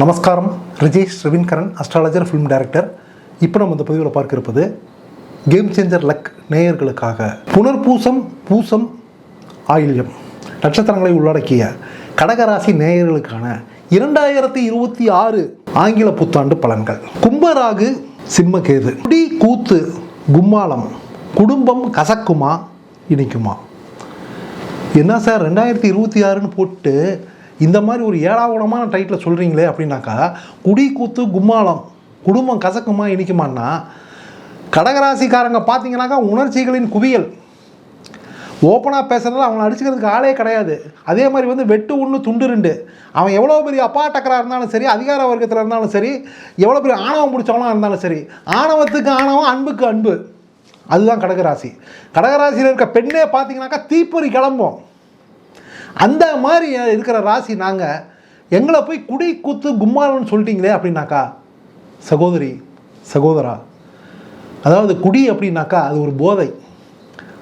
நமஸ்காரம். Rijesh Raveenkaran astrologer film director இப்போ நம்ம இந்த பதிவில் பார்க்கிருப்பது கேம் சேஞ்சர் லக் நேயர்களுக்காக. புனர்பூசம் பூசம் ஆயில்யம். நட்சத்திரங்களை உள்ளடக்கிய கடகராசி நேயர்களுக்கான இரண்டாயிரத்தி இருபத்தி ஆறு ஆங்கில புத்தாண்டு பலன்கள். கும்பராகு சிம்மகேது. குடி கூத்து கும்மாளம். குடும்பம் கசக்குமா இனிக்குமா? என்ன சார் ரெண்டாயிரத்தி இருபத்தி ஆறுன்னு போட்டு இந்த மாதிரி ஒரு ஏழாவணமான டைட்டில் சொல்கிறீங்களே அப்படின்னாக்கா குடி கூத்து கும்மாளம் குடும்பம் கசக்குமா இனிக்குமான்னா கடகராசிக்காரங்க பார்த்தீங்கன்னாக்கா உணர்ச்சிகளின் குவியல். ஓப்பனாக பேசுகிறதால அவனை அடிச்சுக்கிறதுக்கு ஆளே கிடையாது. அதே மாதிரி வந்து வெட்டு ஒன்று துண்டு ரெண்டு. அவன் எவ்வளோ பெரிய அப்பா டக்கராக இருந்தாலும் சரி அதிகார வர்க்கத்தில் இருந்தாலும் சரி எவ்வளோ பெரிய ஆணவம் பிடிச்சவனாக இருந்தாலும் சரி ஆணவத்துக்கு ஆணவம் அன்புக்கு அன்பு. அதுதான் கடகராசி. கடகராசியில் இருக்க பெண்ணே பார்த்தீங்கன்னாக்கா தீப்பொறி கிளம்பும். அந்த மாதிரி இருக்கிற ராசி நாங்கள் எங்களை போய் குடி கூத்து கும்மாளம்னு சொல்லிட்டீங்களே அப்படின்னாக்கா சகோதரி சகோதரா அதாவது குடி அப்படின்னாக்கா அது ஒரு போதை.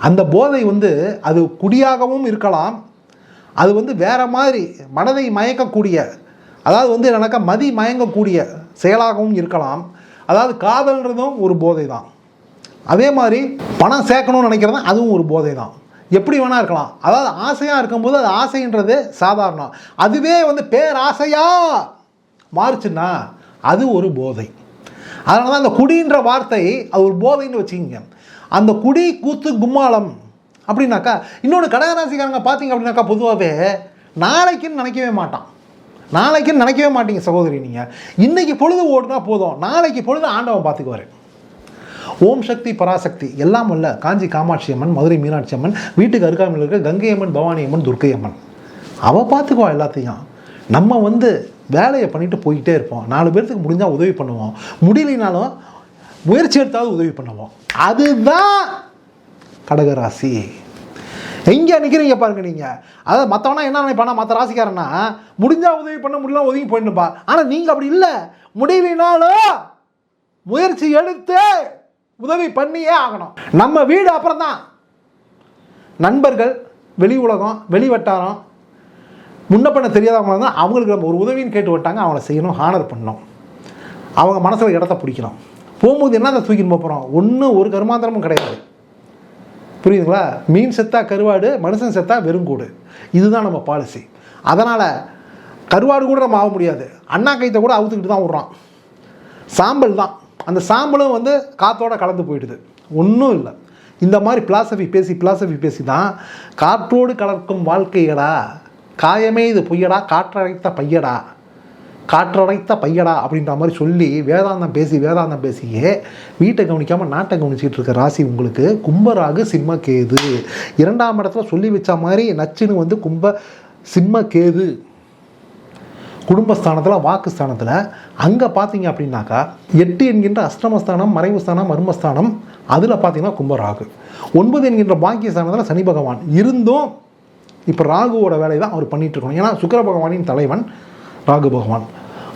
அந்த போதை வந்து அது குடியாகவும் இருக்கலாம் அது வந்து வேறு மாதிரி மனதை மயக்கக்கூடிய அதாவது வந்து என்னன்னாக்கா மதி மயங்கக்கூடிய செயலாகவும் இருக்கலாம். அதாவது காதல்ன்றதும் ஒரு போதை தான் அதே மாதிரி பணம் சேர்க்கணும்னு நினைக்கிறது அதுவும் ஒரு போதை தான் எப்படி வேணால் இருக்கலாம். அதாவது ஆசையாக இருக்கும்போது அது ஆசைன்றது சாதாரணம். அதுவே வந்து பேராசையாக மாறுச்சுன்னா அது ஒரு போதை. அதனால தான் அந்த குடின்ற வார்த்தை அது ஒரு போதைன்னு வச்சுக்கிங்க. அந்த குடி கூத்து கும்மாளம் அப்படின்னாக்கா இன்னொன்று கடகராசிக்காரங்க பார்த்தீங்க அப்படின்னாக்கா பொதுவாகவே நாளைக்குன்னு நினைக்கவே மாட்டான். நாளைக்குன்னு நினைக்கவே மாட்டீங்க சகோதரி நீங்கள் இன்றைக்கி பொழுது ஓடுனா போதும். நாளைக்கு பொழுது ஆண்டவன் பார்த்துக்குவாரு ஓம் சக்தி பராசக்தி. எல்லாம் அல்ல காஞ்சி காமாட்சி அம்மன் மதுரை மீனாட்சி அம்மன் வீட்டுக்கு அருகாமையில் இருக்கிற கங்கை அம்மன் பவானி அம்மன் துர்க்கை அம்மன். அவள் பார்த்துக்குவா எல்லாத்தையும். நம்ம வந்து வேலையை பண்ணிட்டு போய்கிட்டே இருப்போம். நாலு பேர்த்துக்கு முடிஞ்சால் உதவி பண்ணுவோம். முடியலைனாலும் முயற்சி எடுத்தாவது உதவி பண்ணுவோம். அதுதான் கடகராசி. எங்கே நிற்கிறீங்க பாருங்க நீங்கள் அதாவது மற்றவனா என்ன நினைப்பானா மற்ற ராசிக்காரனா முடிஞ்சால் உதவி பண்ண முடியல ஒதுங்கி போயிடணுப்பா ஆனால் நீங்கள் அப்படி இல்லை. முடியலினாலும் முயற்சி எடுத்து உதவி பண்ணியே ஆகணும். நம்ம வீடு அப்புறம் தான் நண்பர்கள் வெளி உலகம் வெளி வட்டாரம் முன்ன பண்ண தெரியாதவங்க தான் அவங்களுக்கு நம்ம ஒரு உதவின்னு கேட்டு விட்டாங்க அவங்கள செய்யணும் ஹானர் பண்ணணும். அவங்க மனசில் இடத்த பிடிக்கணும். போகும்போது என்ன தூக்கின்னு போகிறோம் ஒன்றும் ஒரு கருமாந்திரமும் கிடையாது. புரியுதுங்களா? மீன் செத்தா கருவாடு மனுஷன் செத்தா வெறுங்கூடு இதுதான் நம்ம பாலிசி அதனால் கருவாடு கூட நம்ம ஆக முடியாது. அண்ணா கைத்தை கூட அவுத்துக்கிட்டு தான் விட்றோம் சாம்பல் தான். அந்த சாம்பலும் வந்து காற்றோட கலந்து போயிடுது. ஒன்றும் இல்லை. இந்த மாதிரி பிலாசபி பேசி பிலாசபி பேசி தான் காற்றோடு கலக்கும் வாழ்க்கையடா காயமே இது பொய்யடா காற்றடைத்த பையடா காற்றடைத்த பையடா அப்படின்ற மாதிரி சொல்லி வேதாந்தம் பேசி வேதாந்தம் பேசியே வீட்டை கவனிக்காமல் நாட்டை கவனிச்சிட்டு இருக்க ராசி உங்களுக்கு கும்பராகு சிம்ம கேது இரண்டாம் இடத்துல சொல்லி வச்ச மாதிரி நச்சுன்னு வந்து கும்ப சிம்ம கேது குடும்பஸ்தானத்தில் வாக்குஸ்தானத்தில் அங்கே பார்த்தீங்க அப்படின்னாக்கா எட்டு என்கின்ற அஷ்டமஸ்தானம் மறைவுஸ்தானம் மர்மஸ்தானம் அதில் பார்த்தீங்கன்னா கும்பராகு. ஒன்பது என்கின்ற பாக்கியஸ்தானத்தில் சனி பகவான். இருந்தும் இப்போ ராகுவோட வேலையை தான் அவர் பண்ணிகிட்டு இருக்கணும் ஏன்னா சுக்கர பகவானின் தலைவன் ராகு பகவான்.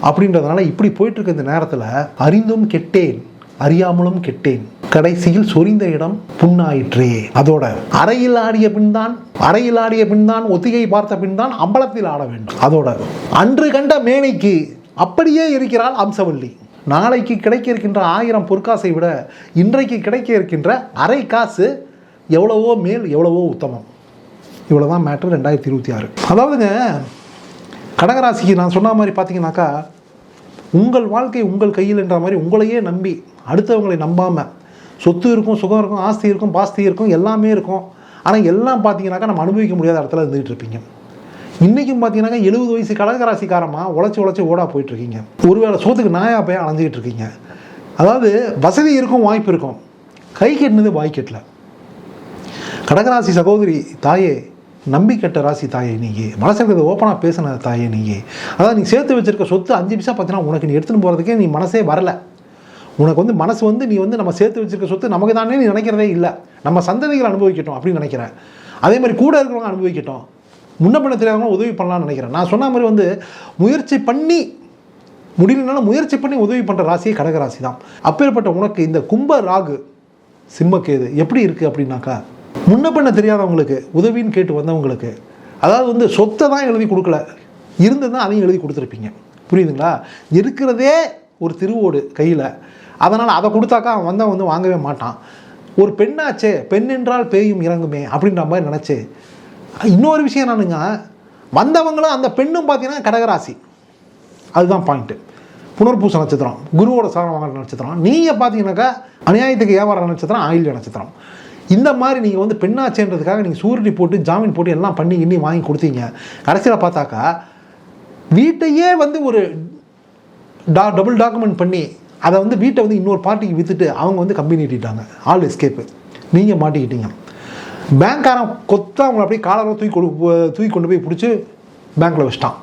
அப்படின்றதுனால இப்படி போயிட்டுருக்க இந்த நேரத்தில் அறிந்தும் கெட்டேன். அறியாமலும் கெட்டேன். கடைசியில் சொரிந்த இடம் புண்ணாயிற்றே. அதோட அறையில் ஆடிய பின்தான் அறையில் ஆடிய பின்தான் ஒத்திகை பார்த்த பின்தான் அம்பலத்தில் ஆட வேண்டும். அதோட அன்று கண்ட மேனைக்கு அப்படியே இருக்கிறாள் அம்சவல்லி. நாளைக்கு கிடைக்க இருக்கின்ற ஆயிரம் பொற்காசை விட இன்றைக்கு கிடைக்க இருக்கின்ற அரை காசு எவ்வளவோ மேல் எவ்வளவோ உத்தமம். இவ்வளோதான் மேட்ரு ரெண்டாயிரத்தி இருபத்தி ஆறு. அதாவதுங்க கடகராசிக்கு நான் சொன்ன மாதிரி பார்த்தீங்கன்னாக்கா உங்கள் வாழ்க்கை உங்கள் கையில் என்ற மாதிரி உங்களையே நம்பி அடுத்தவங்களை நம்பாமல் சொத்து இருக்கும் சுகம் இருக்கும் ஆஸ்தி இருக்கும் பாஸ்தி இருக்கும் எல்லாமே இருக்கும். ஆனால் எல்லாம் பார்த்தீங்கன்னாக்கா நம்ம அனுபவிக்க முடியாத இடத்துல இருந்துகிட்டு இருப்பீங்க. இன்றைக்கும் பார்த்தீங்கன்னாக்கா எழுபது வயசு கடகராசிக்காரமாக உழைச்சி உழைச்சி ஓடா போயிட்டுருக்கீங்க ஒருவேளை சோத்துக்கு நாயா போய் அலைஞ்சிக்கிட்டு இருக்கீங்க. அதாவது வசதி இருக்கும் வாய்ப்பு இருக்கும். கை கெட்டினது வாய் கெட்டல. கடகராசி சகோதரி தாயே நம்பி கெட்ட ராசி தாயே நீங்கள் மனசுங்கிறது ஓப்பனாக பேசின தாயே நீங்கள் அதாவது நீ சேர்த்து வச்சிருக்க சொத்து அஞ்சு நிமிஷம் பார்த்தீங்கன்னா உனக்கு நீ எடுத்துன்னு போகிறதுக்கே நீ மனசே வரல. உனக்கு வந்து மனசு வந்து நீ வந்து நம்ம சேர்த்து வச்சிருக்க சொத்து நமக்கு தானே நீ நினைக்கிறதே இல்லை. நம்ம சந்ததிகள் அனுபவிக்கட்டும் அப்படின்னு நினைக்கிறேன். அதே மாதிரி கூட இருக்கிறவங்க அனுபவிக்கட்டும். முன்ன பண்ண தெரியாதவங்க உதவி பண்ணலாம்னு நினைக்கிறேன். நான் சொன்ன மாதிரி வந்து முயற்சி பண்ணி முடியலனாலும் முயற்சி பண்ணி உதவி பண்ணுற ராசியே கடக ராசி தான். அப்பேற்பட்ட உனக்கு இந்த கும்ப ராகு சிம்மக்கேது எப்படி இருக்குது அப்படின்னாக்கா முன்ன பண்ண தெரியாதவங்களுக்கு உதவின்னு கேட்டு வந்தவங்களுக்கு அதாவது வந்து சொத்தை தான் எழுதி கொடுக்கல. இருந்ததுதான் அதையும் எழுதி கொடுத்துருப்பீங்க. புரியுதுங்களா? இருக்கிறதே ஒரு திருவோடு கையில். அதனால் அதை கொடுத்தாக்கா அவன் வந்தவன் வந்து வாங்கவே மாட்டான். ஒரு பெண்ணாச்சே பெண் என்றால் பேயும் இறங்குமே அப்படின்ற மாதிரி நினச்சி இன்னொரு விஷயம் என்னன்னுங்க வந்தவங்களும் அந்த பெண்ணும் பார்த்தீங்கன்னா கடகராசி. அதுதான் பாயிண்ட்டு புனர்பூச நட்சத்திரம் குருவோட சாரம் வாங்குற நட்சத்திரம். நீங்கள் பார்த்தீங்கன்னாக்கா அநியாயத்துக்கு வியாபார நட்சத்திரம் ஆயில்ய நட்சத்திரம். இந்த மாதிரி நீங்கள் வந்து பெண்ணாச்சேன்றதுக்காக நீங்கள் சூரிட்டி போட்டு ஜாமீன் போட்டு எல்லாம் பண்ணி இன்னி வாங்கி கொடுத்தீங்க. கடைசியில் பார்த்தாக்கா வீட்டையே வந்து ஒரு டா டபுள் டாக்குமெண்ட் பண்ணி அதை வந்து வீட்டை வந்து இன்னொரு பார்ட்டிக்கு விற்றுட்டு அவங்க வந்து கம்பெனி நீட்டிட்டாங்க ஆல் எஸ்கேப்பு நீங்கள் மாட்டிக்கிட்டீங்க. பேங்க்காரன் கொத்தா அவங்களை அப்படியே காலரை தூக்கி கொடு தூக்கி கொண்டு போய் பிடிச்சி பேங்க்கில் வச்சிட்டான்.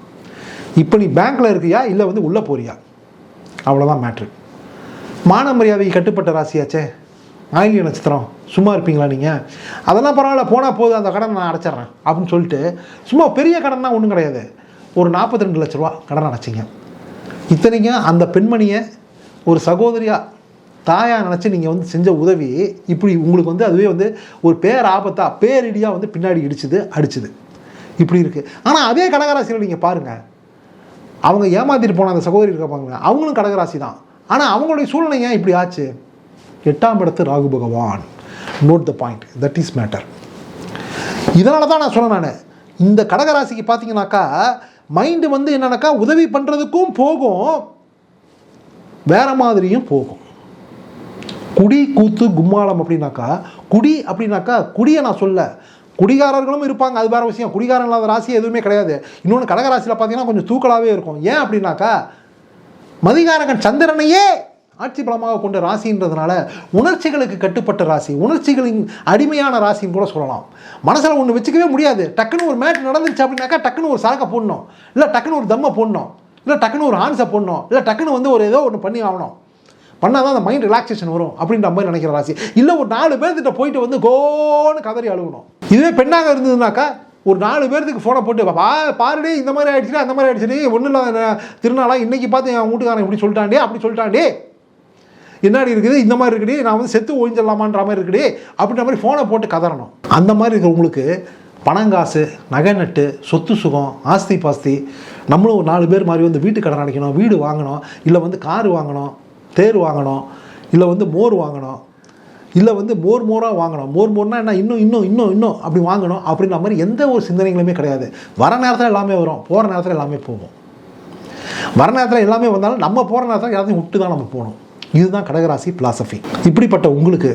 இப்போ நீ பேங்க்கில் இருக்கியா? இல்லை வந்து உள்ளே போறியா? அவ்வளோதான் மேட்ரு மான மரியாதைக்கு கட்டுப்பட்ட ராசியாச்சே? ஆயிலிய நட்சத்திரம் சும்மா இருப்பீங்களா நீங்கள் அதெல்லாம் பரவாயில்ல போனால் போதும் அந்த கடன் நான் அடைச்சிட்றேன் அப்படின்னு சொல்லிட்டு சும்மா பெரிய கடன்னா ஒன்றும் கிடையாது. ஒரு நாற்பத்தி ரெண்டு லட்ச ரூபா கடன் அடைச்சிங்க. இத்தனைக்கும் அந்த பெண்மணியை ஒரு சகோதரியாக தாயாக நினச்சி நீங்கள் வந்து செஞ்ச உதவி இப்படி உங்களுக்கு வந்து அதுவே வந்து ஒரு பேர் ஆபத்தாக பேரிடியாக வந்து பின்னாடி இடிச்சுது அடிச்சுது. இப்படி இருக்குது ஆனால் அதே கடகராசியில் நீங்கள் பாருங்கள் அவங்க ஏமாத்திட்டு போன அந்த சகோதரி பாருங்க. அவங்களும் கடகராசி தான். ஆனால் அவங்களுடைய சூழ்நிலை ஏன் இப்படி ஆச்சு? எட்டாம் இடத்து ராகு பகவான். Note the point that is matter இதனால தான் நான் சொன்னேன் நான். இந்த கடகராசிக்கு பார்த்தீங்கன்னாக்கா மைண்டு வந்து என்னன்னாக்கா உதவி பண்ணுறதுக்கும் போகும். வேற மாதிரியும் போகும். குடி கூத்து கும்மாளம் அப்படின்னாக்கா குடி அப்படின்னாக்கா குடியை நான் சொல்ல குடிகாரர்களும் இருப்பாங்க. அது வேற விஷயம். குடிகாரன் இல்லாத ராசி எதுவுமே கிடையாது. இன்னொன்று கடகராசியில் பார்த்தீங்கன்னா கொஞ்சம் தூக்கலாகவே இருக்கும். ஏன் அப்படின்னாக்கா மதிகாரகன் சந்திரனையே ஆட்சி பலமாக கொண்ட ராசின்றதுனால உணர்ச்சிகளுக்கு கட்டுப்பட்ட ராசி உணர்ச்சிகளின் அடிமையான ராசின்னு கூட சொல்லலாம். மனசில் ஒன்று வச்சுக்கவே முடியாது. டக்குன்னு ஒரு மேட்ச் நடந்துருச்சு அப்படின்னாக்கா டக்குன்னு ஒரு சரக்கை போடணும். இல்லை டக்குன்னு ஒரு தம்மை போடணும். இல்லை டக்குன்னு ஒரு ஆன்சர் போடணும். இல்லை டக்குன்னு வந்து ஒரு ஏதோ ஒன்று பண்ணி ஆகணும். பண்ணால் தான் அந்த மைண்ட் ரிலாக்ஸேஷன் வரும் அப்படின்ற மாதிரி நினைக்கிற ராசி. இல்லை ஒரு நாலு பேர்த்திட்ட போயிட்டு வந்து கோன்னு கதறி அழுகணும். இதுவே பெண்ணாக இருந்ததுனாக்கா ஒரு நாலு பேர்த்துக்கு ஃபோனை போட்டு பா பாருடே இந்த மாதிரி ஆயிடுச்சு அந்த மாதிரி ஆயிடுச்சு ஒன்றும் இல்லாத திருநாளாக இன்றைக்கி பார்த்து என் வீட்டுக்காரன் இப்படி சொல்லிட்டாண்டே அப்படி சொல்லிட்டாண்டே என்னாடி இருக்குது? இந்த மாதிரி இருக்குடி நான் வந்து செத்து ஒழிஞ்சிடலாமான்ற மாதிரி இருக்குடி அப்படின்ற மாதிரி ஃபோனை போட்டு கதறணும். அந்த மாதிரி இருக்கிறவங்களுக்கு பணங்காசு நகை நட்டு சொத்து சுகம் ஆஸ்தி பாஸ்தி நம்மளும் ஒரு நாலு பேர் மாதிரி வந்து வீட்டு கடன் அடைக்கணும் வீடு வாங்கணும் இல்லை வந்து கார் வாங்கணும் தேர் வாங்கணும் இல்லை வந்து மோர் வாங்கணும் இல்லை வந்து மோர் மோராக வாங்கணும். மோர் மோர்னா என்ன? இன்னும் இன்னும் இன்னும் இன்னும் அப்படி வாங்கணும் அப்படின்ற மாதிரி எந்த ஒரு சிந்தனைகளுமே கிடையாது. வர நேரத்தில் எல்லாமே வரும். போகிற நேரத்தில் எல்லாமே போகும். வர நேரத்தில் எல்லாமே வந்தாலும் நம்ம போகிற நேரத்தில் எல்லாத்தையும் விட்டு தான் நம்ம போகணும். இதுதான் கடகராசி பிலாசபி இப்படிப்பட்ட உங்களுக்கு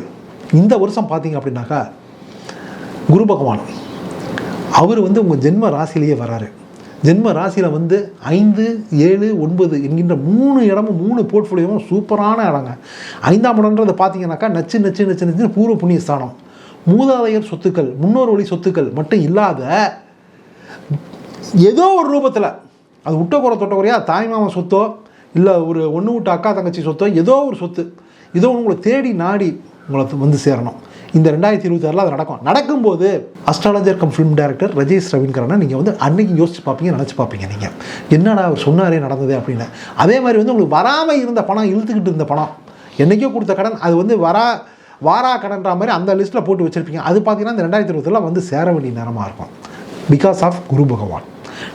இந்த வருஷம் பார்த்தீங்க அப்படின்னாக்கா குரு பகவான் அவர் வந்து உங்கள் ஜென்ம ராசிலேயே வராரு. ஜென்ம ராசியில் வந்து ஐந்து ஏழு ஒன்பது என்கின்ற மூணு இடமும் மூணு போர்ட்ஃபோலியோவும் சூப்பரான இடங்க. ஐந்தாம் இடம்ன்றதை பார்த்தீங்கன்னாக்கா நச்சு நச்சு நச்சு நச்சு பூர்வ புண்ணிய ஸ்தானம் மூதாதையர் சொத்துக்கள் முன்னோர் வழி சொத்துக்கள் மட்டும் இல்லாத ஏதோ ஒரு ரூபத்தில் அது விட்ட குறை தொட்ட குறையா தாய்மாமன் சொத்தோ இல்லை ஒரு ஒன்று விட்டு அக்கா தங்கச்சி சொத்தோ ஏதோ ஒரு சொத்து ஏதோ உங்களை தேடி நாடி உங்களை வந்து சேரணும். இந்த ரெண்டாயிரத்தி இருபத்தாறில் அது நடக்கும். நடக்கும்போது astrologer cum film director Rajesh ரவீன்கரனை நீங்கள் வந்து அன்னைக்கு யோசிச்சு பார்ப்பீங்க நினச்சி பார்ப்பீங்க நீங்கள் என்னடா அவர் சொன்னாரே நடந்தது அப்படின்னு. அதே மாதிரி வந்து உங்களுக்கு வராமல் இருந்த பணம் இழுத்துக்கிட்டு இருந்த பணம். என்றைக்கோ கொடுத்த கடன் அது வந்து வரா வாரா கடன்ற மாதிரி அந்த லிஸ்ட்டில் போட்டு வச்சுருப்பீங்க. அது பார்த்தீங்கன்னா இந்த ரெண்டாயிரத்தி இருபத்தில் வந்து சேர வேண்டிய நேரமாக இருக்கும். பிகாஸ் ஆஃப் குரு பகவான்.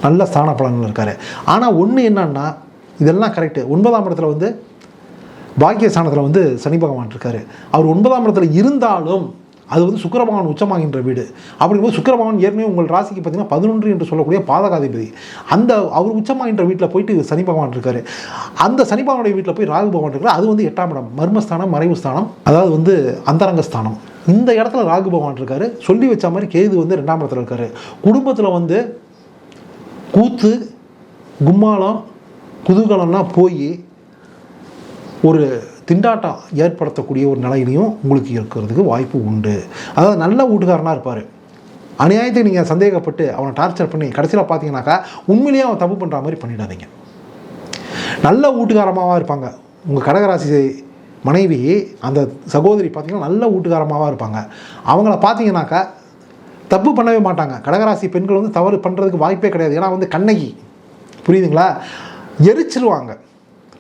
நல்ல ஸ்தான பலன்கள் இருக்கார். ஆனால் ஒன்று என்னன்னா இதெல்லாம் கரெக்டு ஒன்பதாம் இடத்துல வந்து பாக்கிய ஸ்தானத்தில் வந்து சனி பகவான் இருக்காரு. அவர் ஒன்பதாம் இடத்துல இருந்தாலும் அது வந்து சுக்கரபகவான் உச்சமாகின்ற வீடு. அப்படிங்கும்போது சுக்கரபகவான் ஏற்கனவே உங்கள் ராசிக்கு பார்த்தீங்கன்னா பதினொன்று என்று சொல்லக்கூடிய பாதகாதிபதி. அந்த அவர் உச்சமாகின்ற வீட்டில் போயிட்டு சனி பகவான் இருக்காரு. அந்த சனி பகவானுடைய வீட்டில் போய் ராகு பகவான் இருக்கார். அது வந்து எட்டாம் இடம். மர்மஸ்தானம் மறைவு ஸ்தானம் அதாவது வந்து அந்தரங்க ஸ்தானம் இந்த இடத்துல ராகு பகவான் இருக்காரு. சொல்லி வச்ச மாதிரி கேது வந்து ரெண்டாம் இடத்துல இருக்காரு. குடும்பத்தில் வந்து கூத்து கும்மாளம் குதூகலம்லாம் போய் ஒரு திண்டாட்டம் ஏற்படுத்தக்கூடிய ஒரு நிலையிலையும் உங்களுக்கு இருக்கிறதுக்கு வாய்ப்பு உண்டு. அதாவது நல்ல வீட்டுக்காரனாக இருப்பார். அநியாயத்துக்கு நீங்கள் சந்தேகப்பட்டு அவனை டார்ச்சர் பண்ணி கடைசியில் பார்த்தீங்கன்னாக்கா உண்மையிலேயே அவன் தப்பு பண்ணுற மாதிரி பண்ணிடாதீங்க. நல்ல வீட்டுக்காரமாவாக இருப்பாங்க. உங்கள் கடகராசி மனைவி அந்த சகோதரி பார்த்திங்கன்னா நல்ல வீட்டுக்காரமாவாக இருப்பாங்க. அவங்கள பார்த்தீங்கன்னாக்கா தப்பு பண்ணவே மாட்டாங்க. கடகராசி பெண்கள் வந்து தவறு பண்ணுறதுக்கு வாய்ப்பே கிடையாது. ஏன்னா வந்து கண்ணகி. புரியுதுங்களா? எரிச்சிருவாங்க.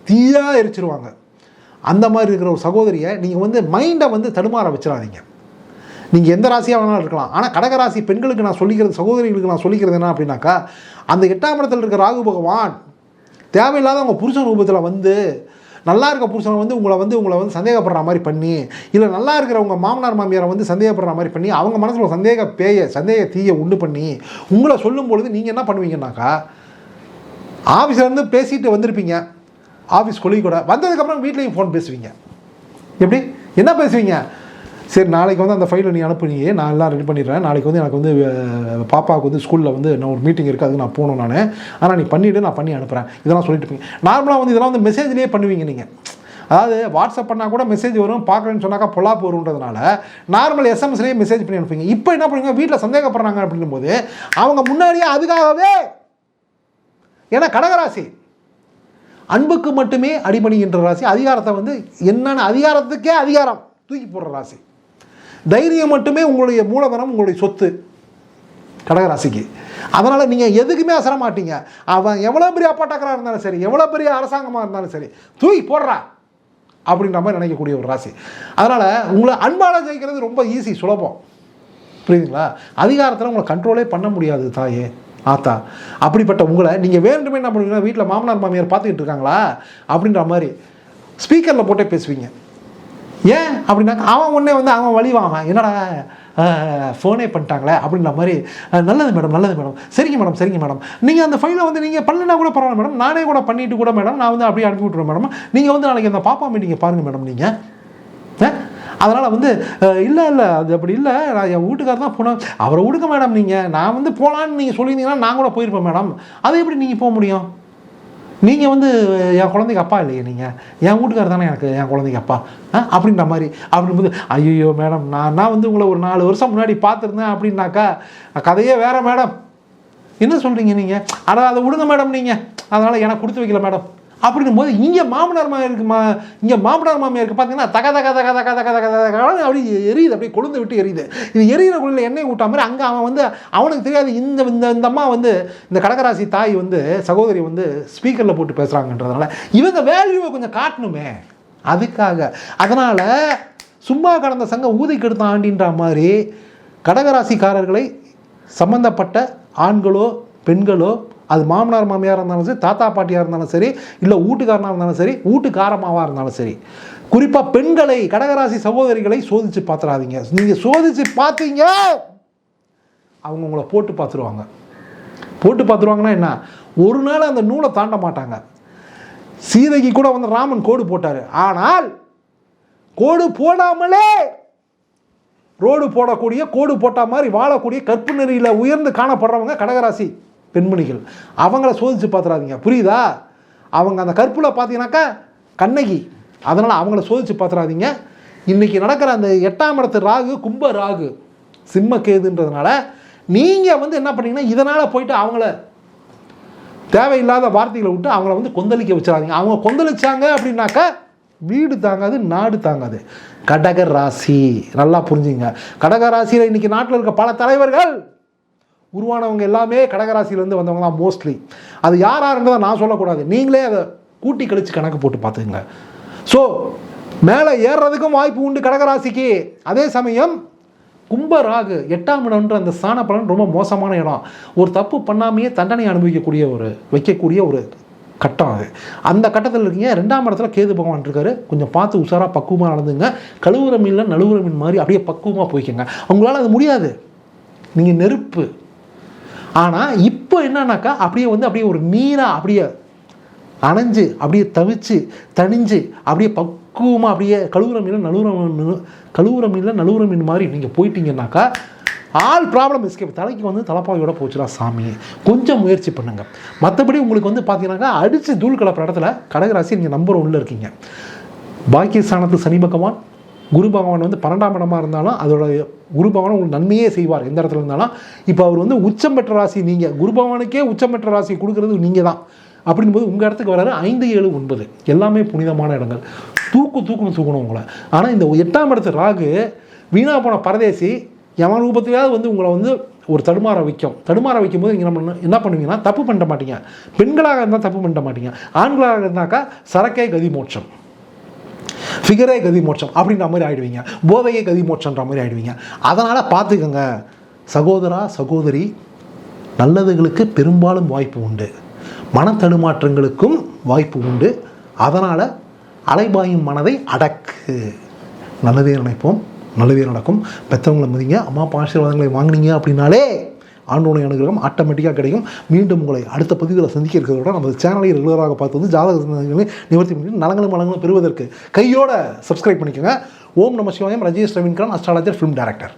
தீயாக எரிச்சிருவாங்க. அந்த மாதிரி இருக்கிற ஒரு சகோதரியை நீங்கள் வந்து மைண்டை வந்து தடுமாற வச்சிடாதீங்க. நீங்கள் எந்த ராசியாக வேணாலும் இருக்கலாம். ஆனால் கடகராசி பெண்களுக்கு நான் சொல்லிக்கிறது சகோதரிகளுக்கு நான் சொல்லிக்கிறது என்ன அப்படின்னாக்கா அந்த எட்டாம் இடத்துல இருக்கிற ராகு பகவான் தேவையில்லாத உங்கள் புருஷன் ரூபத்தில் வந்து நல்லா இருக்க புருஷனை வந்து உங்களை வந்து உங்களை வந்து சந்தேகப்படுற மாதிரி பண்ணி இல்லை நல்லா இருக்கிற உங்கள் மாமனார் மாமியாரை வந்து சந்தேகப்படுற மாதிரி பண்ணி அவங்க மனசில் சந்தேக பேய சந்தேக தீயை உண்டு பண்ணி உங்களை சொல்லும் பொழுது நீங்கள் என்ன பண்ணுவீங்கன்னாக்கா ஆஃபீஸ்லேருந்து பேசிட்டு வந்திருப்பீங்க. ஆஃபீஸ் கொலி கூட வந்ததுக்கப்புறம் வீட்லேயும் ஃபோன் பேசுவீங்க. எப்படி? என்ன பேசுவீங்க? சரி நாளைக்கு வந்து அந்த ஃபைலை நீ அனுப்புனீங்க நான் எல்லாம் ரெடி பண்ணிடுறேன். நாளைக்கு வந்து எனக்கு வந்து பாப்பாவுக்கு வந்து ஸ்கூலில் வந்து நான் ஒரு மீட்டிங் இருக்குது அதுக்கு நான் போகணும் நான். ஆனால் நீ பண்ணிவிடு நான் பண்ணி அனுப்புகிறேன் இதெல்லாம் சொல்லிட்டு இருப்பீங்க. நார்மலாக வந்து இதெல்லாம் வந்து மெசேஜ்லேயே பண்ணுவீங்க நீங்கள் அதாவது வாட்ஸ்அப் பண்ணால் கூட மெசேஜ் வரும் பார்க்குறேன்னு சொன்னாக்கா பொல்லாப்பு வரும்ன்றதுனால நார்மல் எஸ்எம்எஸ்லேயே மெசேஜ் பண்ணி அனுப்புவீங்க. இப்போ என்ன பண்ணுவீங்க? வீட்டில் சந்தேகப்படுறாங்க அப்படின்னும் போது அவங்க முன்னாடியே அதுக்காகவே ஏன்னா கடகராசி. அன்புக்கு மட்டுமே அடிபணிகின்ற ராசி. அதிகாரத்தை வந்து என்னென்ன அதிகாரத்துக்கே அதிகாரம். தூக்கி போடுற ராசி. தைரியம் மட்டுமே உங்களுடைய மூலதனம் உங்களுடைய சொத்து. கடகராசிக்கு அதனால் நீங்கள் எதுக்குமே அசர மாட்டீங்க. அவன் எவ்வளோ பெரிய அப்பாட்டாக்கராக இருந்தாலும் சரி எவ்வளோ பெரிய அரசாங்கமாக இருந்தாலும் சரி தூக்கி போடுறா அப்படின்ற மாதிரி நினைக்கக்கூடிய ஒரு ராசி. அதனால் உங்களை அன்பால் ஜெயிக்கிறது ரொம்ப ஈஸி சுலபம். புரியுதுங்களா? அதிகாரத்தில் உங்களை கண்ட்ரோலே பண்ண முடியாது தாயே. ஆத்தா அப்படிப்பட்ட உங்களை நீங்கள் வேண்டுமே என்ன பண்ணுவீங்கன்னா வீட்டில் மாமனார் மாமியார் பார்த்துக்கிட்டு இருக்காங்களா? அப்படின்ற மாதிரி ஸ்பீக்கரில் போட்டே பேசுவீங்க. ஏன்? அப்படின்னா அவன் உடனே வந்து அவன் வழிவான் என்னடா ஃபோனே பண்ணிட்டாங்களே அப்படின்ற மாதிரி நல்லது மேடம் நல்லது மேடம். சரிங்க மேடம் சரிங்க மேடம். நீங்கள் அந்த ஃபைலை வந்து நீங்கள் பண்ணலனா கூட பரவாயில்ல மேடம். நானே கூட பண்ணிட்டு கூட மேடம் நான் வந்து அப்படியே அனுப்பி விட்ருவேன் மேடம். நீங்கள் வந்து நாளைக்கு அந்த பாப்பா மீட்டிங்கை பாருங்கள் மேடம் நீங்கள் அதனால் வந்து இல்லை இல்லை அது அப்படி இல்லை. நான் என் வீட்டுக்காரர் தான் போனேன் அவரை விடுங்க மேடம் நீங்கள் நான் வந்து போகலான்னு நீங்கள் சொல்லியிருந்தீங்கன்னா நான் கூட போயிருப்பேன் மேடம். அதை எப்படி நீங்கள் போக முடியும்? நீங்கள் வந்து என் குழந்தைக்கு அப்பா இல்லையே நீங்கள் என் வீட்டுக்காரர் தானே எனக்கு என் குழந்தைக்கு அப்பா. ஆ அப்படின்ற மாதிரி. அப்படிங்கும்போது ஐயோ மேடம் நான் நான் வந்து உங்களை ஒரு நாலு வருஷம் முன்னாடி பார்த்துருந்தேன் அப்படின்னாக்கா கதையே வேறு மேடம். என்ன சொல்கிறீங்க நீங்கள் ஆனால் அதை விடுங்க மேடம் நீங்கள் அதனால் எனக்கு கொடுத்து வைக்கல மேடம். அப்படிங்கும்போது இங்கே மாமனார் மாமியார் மா இங்கே மாமனார் மாமியாருக்கு பார்த்தீங்கன்னா தக தக தக தக தக தக தக அப்படி எரியுது அப்படியே கொழுந்து விட்டு எரியுது. இது எரியிற கொள்ளையில் எண்ணெய் ஊட்டா மாதிரி அங்கே அவன் வந்து அவனுக்கு தெரியாது இந்த இந்த இந்த அம்மா வந்து இந்த கடகராசி தாய் வந்து சகோதரி வந்து ஸ்பீக்கரில் போட்டு பேசுகிறாங்கன்றதுனால இவங்க வேல்யூவை கொஞ்சம் காட்டணுமே. அதுக்காக. அதனால் சும்மா கடந்த சங்கம் ஊதி கெடுத்த ஆண்டின்ற மாதிரி கடகராசிக்காரர்களை சம்பந்தப்பட்ட ஆண்களோ பெண்களோ அது மாமனார் மாமியார் இருந்தாலும் சரி தாத்தா பாட்டியாக இருந்தாலும் சரி இல்லை வீட்டுக்காரனாக இருந்தாலும் சரி வீட்டுக்காரமாவாக இருந்தாலும் சரி. குறிப்பாக பெண்களை கடகராசி சகோதரிகளை சோதித்து பார்த்துறாதீங்க நீங்கள் சோதித்து பார்த்தீங்க அவங்க உங்களை போட்டு பார்த்துருவாங்க போட்டு பார்த்துருவாங்கன்னா என்ன? ஒரு நாள் அந்த நூலை தாண்ட மாட்டாங்க. சீதைக்கு கூட வந்து ராமன் கோடு போட்டார். ஆனால் கோடு போடாமலே ரோடு போடக்கூடிய கோடு போட்ட மாதிரி வாழக்கூடிய கற்பு நெறியில் உயர்ந்து காணப்படுறவங்க கடகராசி. பெண்மணிகள். அவங்கள சோதித்து பார்த்துறாதீங்க. புரியுதா? அவங்க அந்த கற்புல பார்த்தீங்கன்னாக்கா கண்ணகி. அதனால் அவங்கள சோதித்து பார்த்துறாதீங்க. இன்றைக்கி நடக்கிற அந்த எட்டாம் இடத்து ராகு கும்ப ராகு சிம்ம கேதுன்றதுனால நீங்கள் வந்து என்ன பண்ணீங்கன்னா இதனால் போயிட்டு அவங்கள தேவையில்லாத வார்த்தைகளை விட்டு அவங்கள வந்து கொந்தளிக்க வச்சிடாதீங்க. அவங்க கொந்தளிச்சாங்க அப்படின்னாக்கா வீடு தாங்காது நாடு தாங்காது. கடக ராசி. நல்லா புரிஞ்சுங்க. கடக ராசியில் இன்றைக்கி நாட்டில் இருக்க பல தலைவர்கள் உருவானவங்க எல்லாமே கடகராசியிலேருந்து வந்தவங்க தான் மோஸ்ட்லி அது யார் யாருன்றதை நான் சொல்லக்கூடாது. நீங்களே அதை கூட்டி கழித்து கணக்கு போட்டு பார்த்துக்குங்க. ஸோ மேலே ஏறுறதுக்கும் வாய்ப்பு உண்டு கடகராசிக்கு. அதே சமயம் கும்ப ராகு எட்டாம் இடம்ன்ற அந்த ஸ்தான பலன் ரொம்ப மோசமான இடம். ஒரு தப்பு பண்ணாமையே தண்டனை அனுபவிக்கக்கூடிய ஒரு வைக்கக்கூடிய ஒரு கட்டம் அது. அந்த கட்டத்தில் இருக்கீங்க. ரெண்டாம் இடத்துல கேது பகவான் இருக்காரு. கொஞ்சம் பார்த்து உஷாராக பக்குவமாக நடந்துங்க. கழுவுற மீனில் நழுவுற மீன் மாதிரி அப்படியே பக்குவமாக போய்க்கங்க. உங்களால் அது முடியாது. நீங்கள் நெருப்பு ஆனால் இப்போ என்னன்னாக்கா அப்படியே வந்து அப்படியே ஒரு நீராக அப்படியே அணைஞ்சு அப்படியே தவிச்சு தணிஞ்சு அப்படியே பக்குவமாக அப்படியே கழுவுற மீனில் நழுவுற மீன் கழுவுற மீனில் நழுவுற மீன் மாதிரி நீங்கள் போயிட்டீங்கன்னாக்கா ஆல் ப்ராப்ளம் எஸ்கேப் தலைக்கு வந்து தலைப்பாவையோட போச்சுடா சாமி. கொஞ்சம் முயற்சி பண்ணுங்கள் மற்றபடி உங்களுக்கு வந்து பார்த்தீங்கன்னாக்கா அடித்து தூள் கலப்புற இடத்துல கடகராசி நீங்கள் நம்பர் ஒன்றில் இருக்கீங்க. பாக்கியஸ்தானத்து சனி பகவான் குரு பகவான் வந்து பன்னெண்டாம் இடமா இருந்தாலும் அதோட குரு பகவான் உங்களுக்கு நன்மையே செய்வார். எந்த இடத்துல இருந்தாலும் இப்போ அவர் வந்து உச்சம் பெற்ற ராசி நீங்கள் குரு பகவானுக்கே உச்சம் பெற்ற ராசி கொடுக்கறது நீங்கள் தான் அப்படிங்கும்போது உங்கள் இடத்துக்கு வராரு ஐந்து ஏழு ஒன்பது. எல்லாமே புனிதமான இடங்கள். தூக்கு தூக்கணும் தூக்கணும் உங்களை. ஆனால் இந்த எட்டாம் இடத்து ராகு வீணாக போன பரதேசி எவன் ரூபத்திலாவது வந்து உங்களை வந்து ஒரு தடுமாற வைக்கும். தடுமாற வைக்கும் போது நீங்கள் நம்ம என்ன பண்ணுவீங்கன்னா தப்பு பண்ண மாட்டீங்க. பெண்களாக இருந்தால் தப்பு பண்ண மாட்டீங்க. ஆண்களாக இருந்தாக்கா சரக்கே கதி மோட்சம் ஃபிகரே கதி மோட்சம் அப்படின்ற மாதிரி ஆயிடுவீங்க. போதையே கதி மோட்சன்ற மாதிரி ஆயிடுவீங்க. அதனால் பார்த்துக்கோங்க சகோதரா சகோதரி நல்லதுகளுக்கு பெரும்பாலும் வாய்ப்பு உண்டு. மனத்தடுமாற்றங்களுக்கும் வாய்ப்பு உண்டு. அதனால் அலைபாயும் மனதை அடக்கு. நல்லதே நினைப்போம் நல்லதே நடக்கும். பெற்றவங்களை மதிங்க அம்மா அப்பா ஆசீர்வாதங்களை வாங்குனீங்க அப்படின்னாலே ஆண்டோனை அனுகிரகம் ஆட்டோமேட்டிக்காக கிடைக்கும். மீண்டும் உங்களை அடுத்த பதிவுகளை சந்திக்க இருக்கிறத நம்ம சேனலை ரெகுலராக பார்த்து வந்து ஜாதக நிவர்த்தி பண்ணி நலங்களும் வளங்களும் பெறுவதற்கு கையோட சப்ஸ்கிரைப் பண்ணிக்கோங்க. ஓம் நம Sivayam. Rajesh Raveenkaran astrologer film director